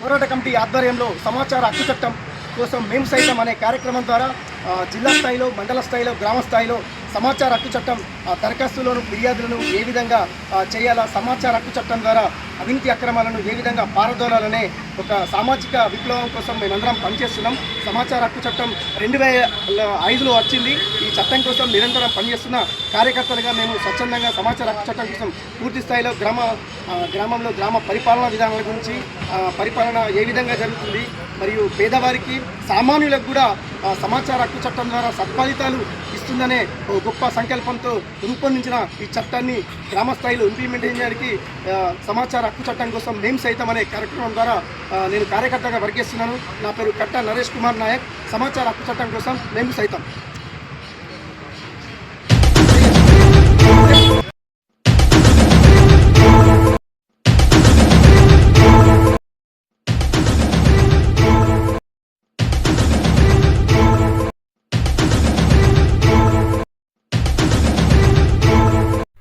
పోరాట కమిటీ ఆధ్వర్యంలో సమాచార హక్కు చట్టం కోసం మేము సైతం అనే కార్యక్రమం ద్వారా జిల్లా స్థాయిలో మండల స్థాయిలో గ్రామ స్థాయిలో సమాచార హక్కు చట్టం దరఖాస్తులను ఫిర్యాదులను ఏ విధంగా చేయాలా సమాచార హక్కు చట్టం ద్వారా అవినీతి అక్రమాలను ఏ విధంగా పారదోలాలనే ఒక సామాజిక విప్లవం కోసం మేమందరం పనిచేస్తున్నాం. సమాచార హక్కు చట్టం రెండు వేల ఐదులో వచ్చింది. ఈ చట్టం కోసం నిరంతరం పనిచేస్తున్న కార్యకర్తలుగా మేము స్వచ్ఛందంగా సమాచార హక్కు చట్టం కోసం పూర్తి స్థాయిలో గ్రామ గ్రామంలో గ్రామ పరిపాలనా విధానాల గురించి పరిపాలన ఏ విధంగా జరుగుతుంది మరియు పేదవారికి సామాన్యులకు కూడా సమాచార హక్కు చట్టం ద్వారా సత్ఫలితాలు వస్తుందనే ఓ గొప్ప సంకల్పంతో రూపొందించిన ఈ చట్టాన్ని గ్రామ స్థాయిలో ఇంప్లిమెంట్ చేయడానికి సమాచార హక్కు చట్టం కోసం మేము సైతం అనే కార్యక్రమం ద్వారా నేను కార్యకర్తగా వర్గేస్తున్నాను. నా పేరు కట్ట నరేష్ కుమార్ నాయక్. సమాచార హక్కు చట్టం కోసం మేము సైతం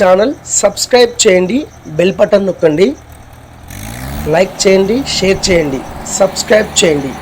ఛానల్ సబ్స్క్రైబ్ చేయండి బెల్ బటన్ నొక్కండి లైక్ చేయండి షేర్ చేయండి సబ్స్క్రైబ్ చేయండి.